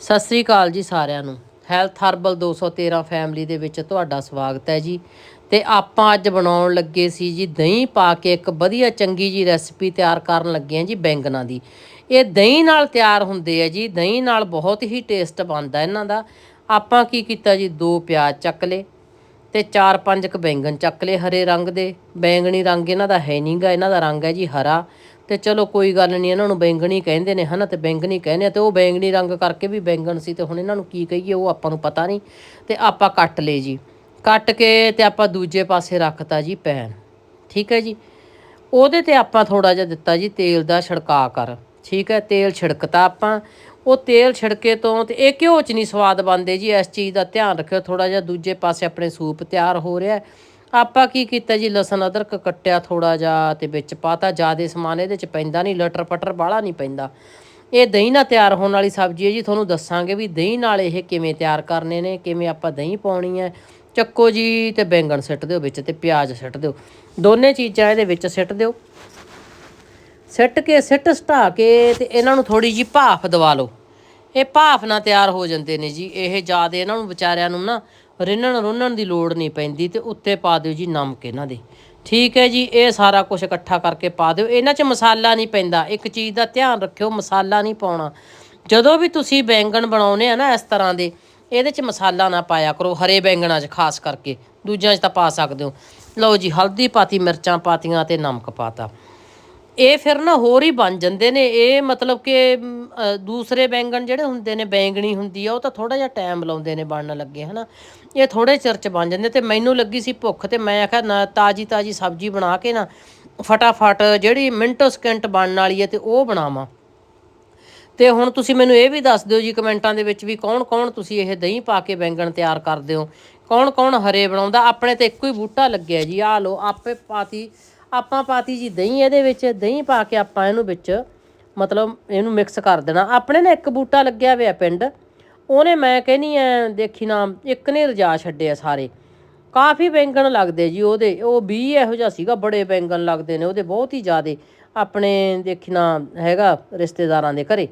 ਸਤਿ ਸ੍ਰੀ ਅਕਾਲ ਜੀ ਸਾਰਿਆਂ ਨੂੰ। ਹੈਲਥ ਹਰਬਲ 213 ਫੈਮਿਲੀ ਦੇ ਵਿੱਚ ਤੁਹਾਡਾ ਸਵਾਗਤ ਹੈ ਜੀ। ਤੇ ਆਪਾਂ ਅੱਜ ਬਣਾਉਣ ਲੱਗੇ ਸੀ ਜੀ ਦਹੀਂ ਪਾ ਕੇ ਇੱਕ ਵਧੀਆ ਚੰਗੀ ਜੀ ਰੈਸਪੀ ਤਿਆਰ ਕਰਨ ਲੱਗੇ ਹਾਂ ਜੀ ਬੈਂਗਣਾ ਦੀ। ਇਹ ਦਹੀਂ ਨਾਲ ਤਿਆਰ ਹੁੰਦੇ ਆ ਜੀ। ਦਹੀਂ ਨਾਲ ਬਹੁਤ ਹੀ ਟੇਸਟ ਬਣਦਾ ਇਹਨਾਂ ਦਾ। ਆਪਾਂ ਕੀ ਕੀਤਾ ਜੀ? ਦੋ ਪਿਆਜ਼ ਚੱਕ ਲਏ ਤੇ ਚਾਰ ਪੰਜ ਕ ਬੈਂਗਣ ਚੱਕ ਲਏ ਹਰੇ ਰੰਗ ਦੇ। ਬੈਂਗਣੀ ਰੰਗ ਇਹਨਾਂ ਦਾ ਹੈ ਨਹੀਂਗਾ ਇਹਨਾਂ ਦਾ ਰੰਗ ਹੈ ਜੀ ਹਰਾ। ਤੇ ਚਲੋ ਕੋਈ ਗੱਲ ਨਹੀਂ, ਇਹਨਾਂ ਨੂੰ ਬੈਂਗਣੀ ਕਹਿੰਦੇ ਨੇ ਹਨਾ, ਤੇ ਬੈਂਗਣੀ ਕਹਿੰਦੇ ਆ ਤੇ ਉਹ ਬੈਂਗਣੀ ਰੰਗ ਕਰਕੇ ਵੀ ਬੈਂਗਣ ਸੀ ਤੇ ਹੁਣ ਇਹਨਾਂ ਨੂੰ ਕੀ ਕਹੀਏ, ਉਹ ਆਪਾਂ ਨੂੰ ਪਤਾ ਨਹੀਂ ਤੇ ਆਪਾਂ ਕੱਟ ਲਏ ਜੀ। ਕੱਟ ਕੇ ਤੇ ਆਪਾਂ ਦੂਜੇ ਪਾਸੇ ਰੱਖਤਾ ਜੀ ਪੈਨ, ਠੀਕ ਹੈ ਜੀ? ਉਹਦੇ ਤੇ ਆਪਾਂ ਥੋੜਾ ਜਿਹਾ ਦਿੱਤਾ ਜੀ ਤੇਲ ਦਾ ਛਿੜਕਾ ਕਰ, ਠੀਕ ਹੈ? ਤੇਲ ਛਿੜਕਤਾ ਆਪਾਂ, ਉਹ ਤੇਲ ਛਿੜਕੇ ਤੋਂ ਤੇ ਇਹ ਘਿਓ ਚ ਨਹੀਂ ਸਵਾਦ ਬਣਦੇ ਜੀ, ਇਸ ਚੀਜ਼ ਦਾ ਧਿਆਨ ਰੱਖਿਓ ਥੋੜਾ ਜਿਹਾ ਦੂਜੇ ਪਾਸੇ ਆਪਣੇ ਸੂਪ ਤਿਆਰ ਹੋ ਰਿਹਾ ਆਪਾਂ ਕੀ ਕੀਤਾ ਜੀ? ਲਸਣ, ਅਦਰਕ ਕੱਟਿਆ ਥੋੜਾ ਜਿਹਾ ਤੇ ਵਿੱਚ ਪਾਤਾ। ਜਿਆਦੇ ਸਮਾਨ ਇਹਦੇ ਚ ਪੈਂਦਾ ਨਹੀਂ, ਲਟਰ ਪਟਰ ਬਾਹਲਾ ਨਹੀਂ ਪੈਂਦਾ। ਇਹ ਦਹੀਂ ਨਾਲ ਤਿਆਰ ਹੋਣ ਵਾਲੀ ਸਬਜ਼ੀ ਹੈ ਜੀ। ਤੁਹਾਨੂੰ ਦੱਸਾਂਗੇ ਵੀ ਦਹੀਂ ਨਾਲ ਇਹ ਕਿਵੇਂ ਤਿਆਰ ਕਰਨੇ ਨੇ, ਕਿਵੇਂ ਆਪਾਂ ਦਹੀਂ ਪਾਉਣੀ ਹੈ। ਚੱਕੋ ਜੀ ਤੇ ਬੈਂਗਣ ਸਿੱਟ ਦਿਓ ਵਿੱਚ ਤੇ ਪਿਆਜ਼ ਸਿੱਟ ਦਿਓ। ਦੋਨੇ ਚੀਜ਼ਾਂ ਇਹਦੇ ਵਿੱਚ ਸਿੱਟ ਦਿਓ। ਸਿੱਟ ਕੇ, ਸਿੱਟ ਸਟਾ ਕੇ ਤੇ ਇਹਨਾਂ ਨੂੰ ਥੋੜੀ ਜੀ ਭਾਫ ਦਵਾ ਲਓ। ਇਹ ਭਾਫ ਨਾਲ ਤਿਆਰ ਹੋ ਜਾਂਦੇ ਨੇ ਜੀ। ਇਹ ਜ਼ਿਆਦਾ ਇਹਨਾਂ ਨੂੰ ਵਿਚਾਰਿਆਂ ਨੂੰ ਨਾ ਰਿੰਨਣ ਰੁੰਨਣ ਦੀ ਲੋੜ ਨਹੀਂ ਪੈਂਦੀ ਤੇ ਉੱਤੇ ਪਾ ਦਿਓ ਜੀ ਨਮਕ ਇਹਨਾਂ ਦੇ। ਠੀਕ ਹੈ ਜੀ, ਇਹ ਸਾਰਾ ਕੁਝ ਇਕੱਠਾ ਕਰਕੇ ਪਾ ਦਿਓ। ਇਹਨਾਂ 'ਚ ਮਸਾਲਾ ਨਹੀਂ ਪੈਂਦਾ। ਇੱਕ ਚੀਜ਼ ਦਾ ਧਿਆਨ ਰੱਖਿਓ, ਮਸਾਲਾ ਨਹੀਂ ਪਾਉਣਾ। ਜਦੋਂ ਵੀ ਤੁਸੀਂ ਬੈਂਗਣ ਬਣਾਉਨੇ ਆ ਨਾ ਇਸ ਤਰ੍ਹਾਂ ਦੇ, ਇਹਦੇ 'ਚ ਮਸਾਲਾ ਨਾ ਪਾਇਆ ਕਰੋ ਹਰੇ ਬੈਂਗਣਾਂ 'ਚ ਖਾਸ ਕਰਕੇ। ਦੂਜਿਆਂ 'ਚ ਤਾਂ ਪਾ ਸਕਦੇ ਹੋ। ਲਓ ਜੀ, ਹਲਦੀ ਪਾਤੀ, ਮਿਰਚਾਂ ਪਾਤੀਆਂ ਤੇ ਨਮਕ ਪਾਤਾ। ਇਹ ਫਿਰ ਨਾ ਹੋਰ ਹੀ ਬਣ ਜਾਂਦੇ ਨੇ। ਇਹ ਮਤਲਬ ਕਿ ਦੂਸਰੇ ਬੈਂਗਣ ਜਿਹੜੇ ਹੁੰਦੇ ਨੇ, ਬੈਂਗਣੀ ਹੁੰਦੀ ਆ, ਉਹ ਤਾਂ ਥੋੜਾ ਜਿਹਾ ਟਾਈਮ ਲਾਉਂਦੇ ਨੇ ਬਣਨ ਲੱਗੇ, ਹਨਾ। ਇਹ ਥੋੜੇ ਚਿਰ ਚ ਬਣ ਜਾਂਦੇ ਤੇ ਮੈਨੂੰ ਲੱਗੀ ਸੀ ਭੁੱਖ ਤੇ ਮੈਂ ਆਖਿਆ, ਨਾ, ਤਾਜੀ ਤਾਜੀ ਸਬਜ਼ੀ ਬਣਾ ਕੇ ਨਾ, ਫਟਾਫਟ ਜਿਹੜੀ ਮਿੰਟੋ ਸਕਿੰਟ ਬਣਨ ਵਾਲੀ ਹੈ ਤੇ ਉਹ ਬਣਾਵਾਂ। ਤੇ ਹੁਣ ਤੁਸੀਂ ਮੈਨੂੰ ਇਹ ਵੀ ਦੱਸ ਦਿਓ ਜੀ ਕਮੈਂਟਾਂ ਦੇ ਵਿੱਚ ਵੀ ਕੌਣ-ਕੌਣ ਤੁਸੀਂ ਇਹ ਦਹੀਂ ਪਾ ਕੇ ਬੈਂਗਣ ਤਿਆਰ ਕਰਦੇ ਹੋ। ਕੌਣ-ਕੌਣ ਹਰੇ ਬਣਾਉਂਦਾ? ਆਪਣੇ ਤੇ ਇੱਕੋ ਹੀ ਬੂਟਾ ਲੱਗਿਆ ਜੀ। ਆ ਲੋ ਆਪੇ ਪਾਤੀ ਆਪਾਂ ਪਾਤੀ ਜੀ ਦਹੀਂ ਇਹਦੇ ਵਿੱਚ ਦਹੀਂ ਪਾ ਕੇ ਆਪਾਂ ਇਹਨੂੰ ਵਿੱਚ ਮਤਲਬ ਇਹਨੂੰ ਮਿਕਸ ਕਰ ਦੇਣਾ। ਆਪਣੇ ਨੇ ਇੱਕ ਬੂਟਾ ਲੱਗਿਆ ਹੋਇਆ ਪਿੰਡ ਉਹਨੇ ਮੈਂ ਕਹਿੰਨੀ ਐ ਦੇਖੀ ਨਾ ਇੱਕ ਨੇ ਰਜਾ ਛੱਡੇ ਆ ਸਾਰੇ। ਕਾਫੀ ਬੈਂਗਣ ਲੱਗਦੇ ਜੀ ਉਹਦੇ ਉਹ 20 ਇਹੋ ਜਿਹਾ ਸੀਗਾ ਬੜੇ ਬੈਂਗਣ ਲੱਗਦੇ ਨੇ ਉਹਦੇ ਬਹੁਤ ਹੀ ਜ਼ਿਆਦੇ। ਆਪਣੇ ਦੇਖੀ ਨਾ ਹੈਗਾ ਰਿਸ਼ਤੇਦਾਰਾਂ ਦੇ ਘਰੇ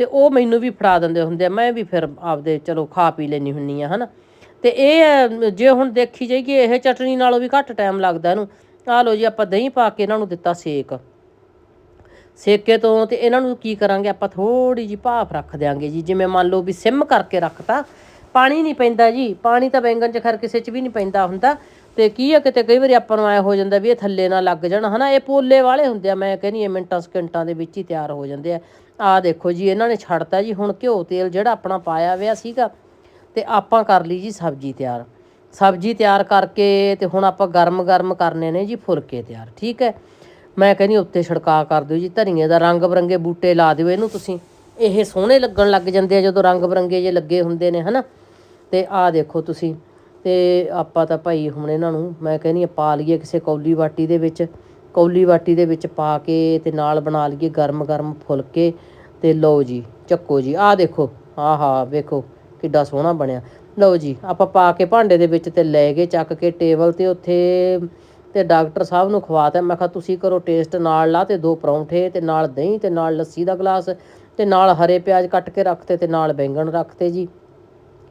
ਤੇ ਉਹ ਮੈਨੂੰ ਵੀ ਫੜਾ ਦਿੰਦੇ ਹੁੰਦੇ ਆ ਮੈਂ ਵੀ ਫਿਰ ਆਪਦੇ ਚਲੋ ਖਾ ਪੀ ਲੈਣੀ ਹੁੰਨੀ ਆ ਹਨਾ। ਤੇ ਇਹ ਹੈ, ਜੇ ਹੁਣ ਦੇਖੀ ਜਾਈਏ ਇਹ ਚਟਨੀ ਨਾਲੋਂ ਵੀ ਘੱਟ ਟਾਈਮ ਲੱਗਦਾ ਇਹਨੂੰ। ਆ ਲੋ ਜੀ, ਆਪਾਂ ਦਹੀਂ ਪਾ ਕੇ ਇਹਨਾਂ ਨੂੰ ਦਿੱਤਾ ਸੇਕ। ਸੇਕੇ ਤੋਂ ਤੇ ਇਹਨਾਂ ਨੂੰ ਕੀ ਕਰਾਂਗੇ, ਆਪਾਂ ਥੋੜੀ ਜੀ ਭਾਫ ਰੱਖ ਦਿਆਂਗੇ ਜੀ। ਜਿਵੇਂ ਮੰਨ ਲਓ ਵੀ ਸਿਮ ਕਰਕੇ ਰੱਖਤਾ, ਪਾਣੀ ਨਹੀਂ ਪੈਂਦਾ ਜੀ। ਪਾਣੀ ਤਾਂ ਬੈਂਗਣ 'ਚ ਖਰ ਕਿਸੇ 'ਚ ਵੀ ਨਹੀਂ ਪੈਂਦਾ ਹੁੰਦਾ। ਤੇ ਕੀ ਆ, ਕਿਤੇ ਕਈ ਵਾਰੀ ਆਪਾਂ ਨੂੰ ਐ ਹੋ ਜਾਂਦਾ ਵੀ ਇਹ ਥੱਲੇ ਨਾ ਲੱਗ ਜਾਣ। ਹਨਾ, ਇਹ ਪੋਲੇ ਵਾਲੇ ਹੁੰਦੇ ਆ, ਮੈਂ ਕਹਿੰਨੀ ਇਹ ਮਿੰਟਾਂ, ਸਕਿੰਟਾਂ ਦੇ ਵਿੱਚ ਹੀ ਤਿਆਰ ਹੋ ਜਾਂਦੇ ਆ। ਆਹ ਦੇਖੋ ਜੀ, ਇਹਨਾਂ ਨੇ ਛੱਡਤਾ ਜੀ, ਹੁਣ ਘਿਓ ਤੇਲ ਜਿਹੜਾ ਆਪਣਾ ਪਾਇਆ ਹੋਇਆ ਸੀਗਾ, ਤੇ ਆਪਾਂ ਕਰ ਲਈ ਜੀ ਸਬਜ਼ੀ ਤਿਆਰ। ਸਬਜ਼ੀ ਤਿਆਰ ਕਰਕੇ ਤੇ ਹੁਣ ਆਪਾਂ ਗਰਮ ਗਰਮ ਕਰਨੇ ਨੇ ਜੀ ਫੁਲਕੇ ਤਿਆਰ, ਠੀਕ ਹੈ? ਮੈਂ ਕਹਿੰਦੀ ਉੱਤੇ ਛਿੜਕਾ ਕਰ ਦਿਓ ਜੀ, ਧਨੀਏ ਦਾ ਰੰਗ ਬਰੰਗੇ ਬੂਟੇ ਲਾ ਦਿਓ ਇਹਨੂੰ ਤੁਸੀਂ। ਇਹ ਸੋਹਣੇ ਲੱਗਣ ਲੱਗ ਜਾਂਦੇ ਆ ਜਦੋਂ ਰੰਗ ਬਰੰਗੇ ਜੇ ਲੱਗੇ ਹੁੰਦੇ ਨੇ, ਹਨਾ? ਤੇ ਆਹ ਦੇਖੋ ਤੁਸੀਂ, ਤੇ ਆਪਾਂ ਤਾਂ ਭਾਈ ਹੁਣ ਇਹਨਾਂ ਨੂੰ, ਮੈਂ ਕਹਿੰਦੀ ਆ ਪਾ ਲਈਏ ਕਿਸੇ ਕੌਲੀ ਬਾਟੀ ਦੇ ਵਿੱਚ, ਕੌਲੀ ਬਾਟੀ ਦੇ ਵਿੱਚ ਪਾ ਕੇ ਤੇ ਨਾਲ ਬਣਾ ਲਈਏ ਗਰਮ ਗਰਮ ਫੁਲਕੇ ਤੇ ਲਓ ਜੀ, ਚੱਕੋ ਜੀ। ਆਹ ਦੇਖੋ, ਆਹਾ, ਵੇਖੋ ਕਿੱਡਾ ਸੋਹਣਾ ਬਣਿਆ। ਲਓ ਜੀ, ਆਪਾਂ ਪਾ ਕੇ ਭਾਂਡੇ ਦੇ ਵਿੱਚ ਤੇ ਲੈ ਗਏ, ਚੱਕ ਕੇ ਟੇਬਲ ਤੇ ਉੱਥੇ ਤੇ ਡਾਕਟਰ ਸਾਹਿਬ ਨੂੰ ਖਵਾਤਾ ਮੈਂ ਕਿਹਾ, ਤੁਸੀਂ ਕਰੋ ਟੇਸਟ, ਨਾਲ ਲਾ ਤੇ ਦੋ ਪਰੌਂਠੇ ਤੇ ਨਾਲ ਦਹੀਂ ਤੇ ਨਾਲ ਲੱਸੀ ਦਾ ਗਲਾਸ ਤੇ ਨਾਲ ਹਰੇ ਪਿਆਜ਼ ਕੱਟ ਕੇ ਰੱਖਤੇ ਤੇ ਨਾਲ ਬੈਂਗਣ ਰੱਖਤੇ ਜੀ।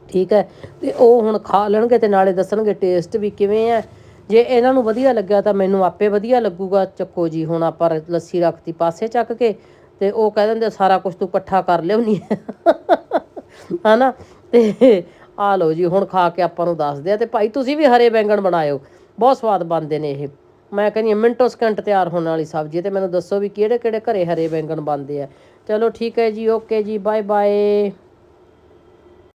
ਠੀਕ ਹੈ? ਤੇ ਉਹ ਹੁਣ ਖਾ ਲੈਣਗੇ ਤੇ ਨਾਲੇ ਦੱਸਣਗੇ ਟੇਸਟ ਵੀ ਕਿਵੇਂ ਹੈ। ਜੇ ਇਹਨਾਂ ਨੂੰ ਵਧੀਆ ਲੱਗਿਆ ਤਾਂ ਮੈਨੂੰ ਆਪੇ ਵਧੀਆ ਲੱਗੂਗਾ। ਚੱਕੋ ਜੀ, ਹੁਣ ਆਪਾਂ ਰ- ਲੱਸੀ ਰੱਖਤੀ ਪਾਸੇ ਚੱਕ ਕੇ ਤੇ ਉਹ ਕਹਿ ਦਿੰਦੇ, ਸਾਰਾ ਕੁਝ ਤੂੰ ਇਕੱਠਾ ਕਰ ਲਿਆਉਣੀ ਹੈ। ਹਨਾ? ਤੇ ਆ ਲਓ ਜੀ, ਹੁਣ ਖਾ ਕੇ ਆਪਾਂ ਨੂੰ ਦੱਸਦੇ ਆ ਤੇ ਭਾਈ ਤੁਸੀਂ ਵੀ ਹਰੇ ਬੈਂਗਣ ਬਣਾਇਓ। ਬਹੁਤ ਸਵਾਦ ਬਣਦੇ ਨੇ ਇਹ। ਮੈਂ ਕਹਿੰਦੀ ਹਾਂ, ਮਿੰਟੋ ਸਕਿੰਟ ਤਿਆਰ ਹੋਣ ਵਾਲੀ ਸਬਜ਼ੀ ਹੈ ਤੇ ਮੈਨੂੰ ਦੱਸੋ ਵੀ ਕਿਹੜੇ ਕਿਹੜੇ ਘਰੇ ਹਰੇ ਬੈਂਗਣ ਬਣਦੇ ਆ। ਚਲੋ ਠੀਕ ਹੈ ਜੀ, ਓਕੇ ਜੀ ਬਾਏ ਬਾਏ